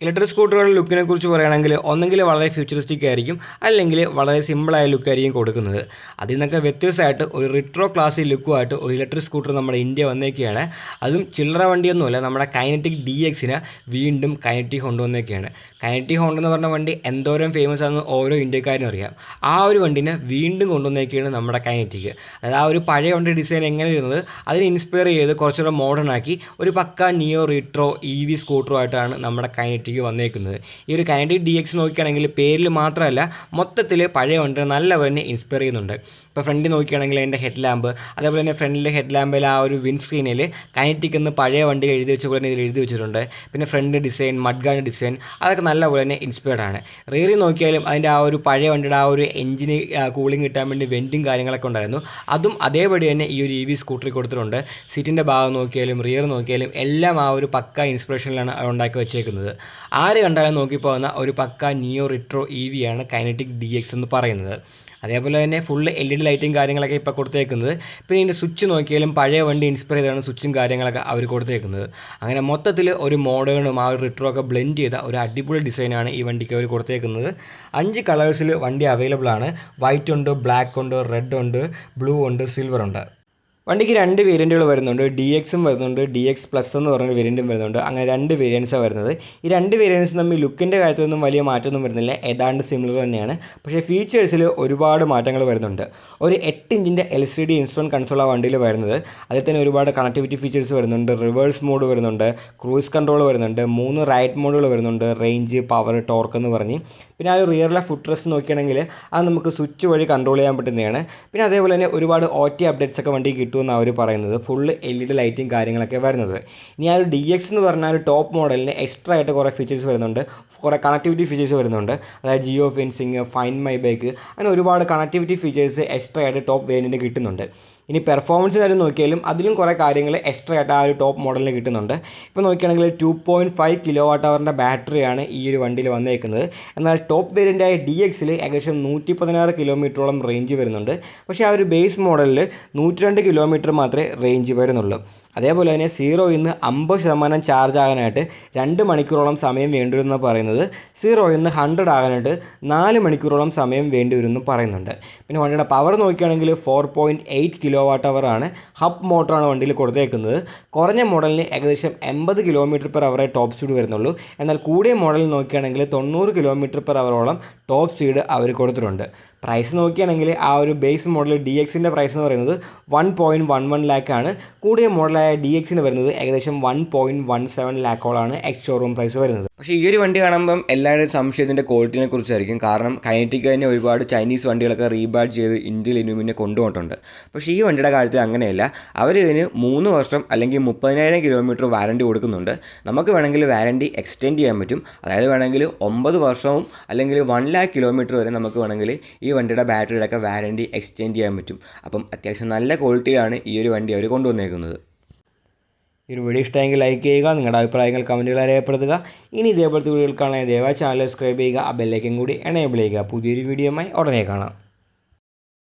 electric സ്കൂട്ടറുകളുടെ ലുക്കിനെ കുറിച്ച് പറയുകയാണെങ്കിൽ ഒന്നെങ്കിൽ വളരെ ഫ്യൂച്ചറിസ്റ്റിക് ആയിരിക്കും അല്ലെങ്കിൽ വളരെ സിമ്പിളായ ലുക്കായിരിക്കും കൊടുക്കുന്നത്. അതിൽ നിന്നൊക്കെ വ്യത്യസ്തമായിട്ട് ഒരു റിട്രോ ക്ലാസി ലുക്കുമായിട്ട് ഒരു ഇലക്ട്രിക് സ്കൂട്ടർ നമ്മുടെ ഇന്ത്യ വന്നേക്കുകയാണ് അതും ചില്ലറ വണ്ടിയൊന്നുമല്ല നമ്മുടെ കൈനറ്റിക് ഡി എക്സിന് വീണ്ടും കൈനറ്റിക് കൊണ്ടുവന്നേക്കുകയാണ് കൈനറ്റിക് ഹോണ്ട എന്ന് പറഞ്ഞ വണ്ടി എന്തോരം ഫേമസ് ആണെന്ന് ഓരോ ഇന്ത്യക്കാരനും അറിയാം. ആ ഒരു വണ്ടിനെ വീണ്ടും കൊണ്ടുവന്നേക്കുകയാണ് നമ്മുടെ കൈനറ്റിക് അതായത് ആ ഒരു പഴയ വണ്ടി ഡിസൈൻ എങ്ങനെ ഇരുന്നത് അതിനെ ഇൻസ്പയർ ചെയ്ത് കുറച്ചുകൂടെ മോഡേൺ ആക്കി ഒരു പക്ക നിയോ റിട്രോ ഇ വി സ്കൂട്ടറുമായിട്ടാണ് നമ്മുടെ കൈനറ്റിക് വന്നേക്കുന്നത്. ഈ ഒരു കാൻഡിഡ് ഡി എക്സ് നോക്കുകയാണെങ്കിൽ പേരിൽ മാത്രമല്ല മൊത്തത്തിൽ പഴയ വണ്ടി നല്ലവരെ ഇൻസ്പയർ ചെയ്യുന്നുണ്ട്. ഇപ്പോൾ ഫ്രണ്ടിൽ നോക്കുകയാണെങ്കിൽ അതിന്റെ ഹെഡ് ലാമ്പ് അതേപോലെ തന്നെ ഫ്രണ്ടിലെ ഹെഡ് ലാമ്പിൽ ആ ഒരു വിൻസ്ക്രീനിൽ കൈനറ്റിക് എന്ന് പഴയ വണ്ടി എഴുതി വെച്ച പോലെ ഇതിൽ എഴുതി വെച്ചിട്ടുണ്ട്. പിന്നെ ഫ്രണ്ട് ഡിസൈൻ മഡ്ഗാർഡ് ഡിസൈൻ അതൊക്കെ നല്ലപോലെ തന്നെ ഇൻസ്പയർഡ് ആണ്. റിയറിൽ നോക്കിയാലും അതിന്റെ ആ ഒരു പഴയ വണ്ടിയുടെ ആ ഒരു എഞ്ചിന് കൂളിംഗ് കിട്ടാൻ വേണ്ടി വെന്റും കാര്യങ്ങളൊക്കെ ഉണ്ടായിരുന്നു. അതും അതേപടി തന്നെ ഈ ഒരു ഇ വി സ്കൂട്ടറിൽ കൊടുത്തിട്ടുണ്ട്. സീറ്റിന്റെ ഭാഗം നോക്കിയാലും റിയർ നോക്കിയാലും എല്ലാം ആ ഒരു പക്ക ഇൻസ്പിറേഷനിലാണ് ഉണ്ടാക്കി വെച്ചേക്കുന്നത്. ആര് കണ്ടാലും നോക്കിപ്പോകുന്ന ഒരു പക്ക നിയോ റിട്രോ ഇ വി ആണ് കൈനറ്റിക് ഡി എക്സ് എന്ന് പറയുന്നത്. അതേപോലെ തന്നെ ഫുള്ള് എൽ ഇ ഡി ലൈറ്റും കാര്യങ്ങളൊക്കെ ഇപ്പോൾ കൊടുത്തേക്കുന്നത്. പിന്നെ ഇതിന്റെ സ്വിച്ച് നോക്കിയാലും പഴയ വണ്ടി ഇൻസ്പയർ ചെയ്താണ് സ്വിച്ചും കാര്യങ്ങളൊക്കെ അവർ കൊടുത്തേക്കുന്നത്. അങ്ങനെ മൊത്തത്തിൽ ഒരു മോഡേണും ആ ഒരു റിട്രോ ഒക്കെ ബ്ലെൻഡ് ചെയ്ത ഒരു അടിപൊളി ഡിസൈനാണ് ഈ വണ്ടിക്ക് അവർ കൊടുത്തേക്കുന്നത്. അഞ്ച് കളേഴ്സിൽ വണ്ടി അവൈലബിൾ ആണ്. വൈറ്റ് ഉണ്ട് ബ്ലാക്ക് ഉണ്ട് റെഡ് ഉണ്ട് ബ്ലൂ ഉണ്ട് സിൽവർ ഉണ്ട്. വണ്ടിക്ക് രണ്ട് വേരിയന്റുകൾ വരുന്നുണ്ട്. ഡി എക്സും വരുന്നുണ്ട്. ഡി എക്സ് പ്ലസ് എന്ന് പറഞ്ഞൊരു വേരിയന്റും വരുന്നുണ്ട്. അങ്ങനെ രണ്ട് വേരിയൻസാണ് വരുന്നത്. ഈ രണ്ട് വേരിയൻസ് തമ്മിൽ ലുക്കിന്റെ കാര്യത്തിലൊന്നും വലിയ മാറ്റമൊന്നും വരുന്നില്ല. ഏതാണ്ട് സിമിലർ തന്നെയാണ്. പക്ഷേ ഫീച്ചേഴ്സിൽ ഒരുപാട് മാറ്റങ്ങൾ വരുന്നുണ്ട്. ഒരു എട്ട് ഇഞ്ചിന്റെ എൽ സി ഡി ഇൻസ്റ്റോൺ കൺസോൾ ആ വണ്ടിയിൽ വരുന്നത്. അതിൽ തന്നെ ഒരുപാട് കണക്ടിവിറ്റി ഫീച്ചേഴ്സ് വരുന്നുണ്ട്. റിവേഴ്സ് മോഡ് വരുന്നുണ്ട്. ക്രൂസ് കൺട്രോൾ വരുന്നുണ്ട്. മൂന്ന് റൈറ്റ് മോഡുകൾ വരുന്നുണ്ട്. റേഞ്ച് പവർ ടോർക്ക് എന്ന് പറഞ്ഞ്. പിന്നെ ആ ഒരു റിയറിലെ ഫുഡ് റെസ്റ്റ് നോക്കുകയാണെങ്കിൽ അത് നമുക്ക് സ്വിച്ച് വഴി കൺട്രോൾ ചെയ്യാൻ പറ്റുന്നതാണ്. പിന്നെ അതേപോലെ തന്നെ ഒരുപാട് ഒ ടി അപ്ഡേറ്റ്സ് ഒക്കെ വണ്ടി കിട്ടുമെന്ന് അവർ പറയുന്നത്. ഫുള്ള് എൽ ഇ ഡി ലൈറ്റും കാര്യങ്ങളൊക്കെ വരുന്നത്. ഇനി ആ ഒരു ഡി എക്സ് എന്ന് പറഞ്ഞാൽ ഒരു ടോപ്പ് മോഡലിന് എക്സ്ട്രാ ആയിട്ട് കുറേ ഫീച്ചേഴ്സ് വരുന്നുണ്ട്. കുറേ കണക്ടിവിറ്റി ഫീച്ചേഴ്സ് വരുന്നുണ്ട്. അതായത് geo fencing find my bike അങ്ങനെ ഒരുപാട് കണക്ടിവിറ്റി ഫീച്ചേഴ്സ് എക്സ്ട്രാ ആയിട്ട് ടോപ്പ് വേരിയന്റിന് കിട്ടുന്നുണ്ട്. ഇനി പെർഫോമൻസ് കാര്യം നോക്കിയാലും അതിലും കുറേ കാര്യങ്ങൾ എക്സ്ട്രാ ആയിട്ട് ആ ഒരു ടോപ്പ് മോഡലിന് കിട്ടുന്നുണ്ട്. ഇപ്പോൾ നോക്കുകയാണെങ്കിൽ two point five kilowatt അവറിന്റെ ബാറ്ററിയാണ് ഈ ഒരു വണ്ടിയിൽ വന്നേക്കുന്നത്. എന്നാൽ ടോപ്പ് വേരിയന്റായ ഡി എക്സിൽ ഏകദേശം നൂറ്റി പതിനാറ് കിലോമീറ്ററോളം റേഞ്ച് വരുന്നുണ്ട്. പക്ഷേ ആ ഒരു ബേസ് മോഡലിൽ നൂറ്റി രണ്ട് കിലോമീറ്റർ മാത്രമേ റേഞ്ച് വരുന്നുള്ളൂ. അതേപോലെ തന്നെ സീറോയിൽ നിന്ന് അമ്പത് ശതമാനം ചാർജ് ആകാനായിട്ട് രണ്ട് മണിക്കൂറോളം സമയം വേണ്ടിവരുമെന്ന് പറയുന്നത് സീറോയിൽ നിന്ന് ഹൺഡ്രഡ് ആകാനായിട്ട് നാല് മണിക്കൂറോളം സമയം വേണ്ടിവരുമെന്ന് പറയുന്നുണ്ട്. പിന്നെ വണ്ടിയുടെ പവർ നോക്കുകയാണെങ്കിൽ four point eight kilowatt അവറാണ് ഹബ് മോട്ടറാണ് വണ്ടിയിൽ കൊടുത്തേക്കുന്നത്. കുറഞ്ഞ മോഡലിന് ഏകദേശം എൺപത് കിലോമീറ്റർ പെർ അവറേ ടോപ്പ് സ്പീഡ് വരുന്നുള്ളൂ. എന്നാൽ കൂടിയ മോഡൽ നോക്കുകയാണെങ്കിൽ തൊണ്ണൂറ് കിലോമീറ്റർ പെർ അവറോളം ടോപ്പ് സ്പീഡ് അവർ കൊടുത്തിട്ടുണ്ട്. പ്രൈസ് നോക്കുകയാണെങ്കിൽ ആ ഒരു ബേസ് മോഡൽ ഡി എക്സിന്റെ പ്രൈസ് എന്ന് പറയുന്നത് one point one one lakh ആണ്. കൂടിയ മോഡലായ ഡി എക്സിന് വരുന്നത് ഏകദേശം വൺ പോയിന്റ് വൺ സെവൻ ലാക്കോളാണ് എക്സ് ഷോറൂം പ്രൈസ് വരുന്നത്. പക്ഷേ ഈ ഒരു വണ്ടി കാണുമ്പം എല്ലാവരുടെയും സംശയത്തിന്റെ ക്വാളിറ്റിനെ കുറിച്ചായിരിക്കും. കാരണം കൈനറ്റിക് തന്നെ ഒരുപാട് ചൈനീസ് വണ്ടികളൊക്കെ റീബാഡ് ചെയ്ത് ഇന്ത്യയിൽ ഇനുമിനെ കൊണ്ടുപോയിട്ടുണ്ട്. പക്ഷേ ഈ വണ്ടിയുടെ കാര്യത്തിൽ അങ്ങനെയല്ല. അവർ ഇതിന് മൂന്ന് വർഷം അല്ലെങ്കിൽ മുപ്പതിനായിരം കിലോമീറ്റർ വാറണ്ടി കൊടുക്കുന്നുണ്ട്. നമുക്ക് വേണമെങ്കിൽ വാറണ്ടി എക്സ്റ്റെൻഡ് ചെയ്യാൻ പറ്റും. അതായത് വേണമെങ്കിൽ ഒമ്പത് വർഷവും അല്ലെങ്കിൽ വൺ ലാക്ക് കിലോമീറ്റർ വരെ നമുക്ക് വേണമെങ്കിൽ ഈ വണ്ടിയുടെ ബാറ്ററിയുടെ ഒക്കെ വാറണ്ടി എക്സ്റ്റെൻഡ് ചെയ്യാൻ പറ്റും. അപ്പം അത്യാവശ്യം നല്ല ക്വാളിറ്റിയാണ് ഈ ഒരു വണ്ടി അവർ കൊണ്ടുവന്നേക്കുന്നത്. ഈ ഒരു വീഡിയോ ഇഷ്ടമെങ്കിൽ ലൈക്ക് ചെയ്യുക നിങ്ങളുടെ അഭിപ്രായങ്ങൾ കമന്റുകൾ രേഖപ്പെടുത്തുക ഇനി ഇതേപോലത്തെ വീഡിയോകൾ ദയവായി ചാനൽ സബ്സ്ക്രൈബ് ചെയ്യുക ആ ബെല്ലൈക്കൻ കൂടി എനേബിൾ ചെയ്യുക. പുതിയൊരു വീഡിയോയുമായി ഉടനെ കാണാം.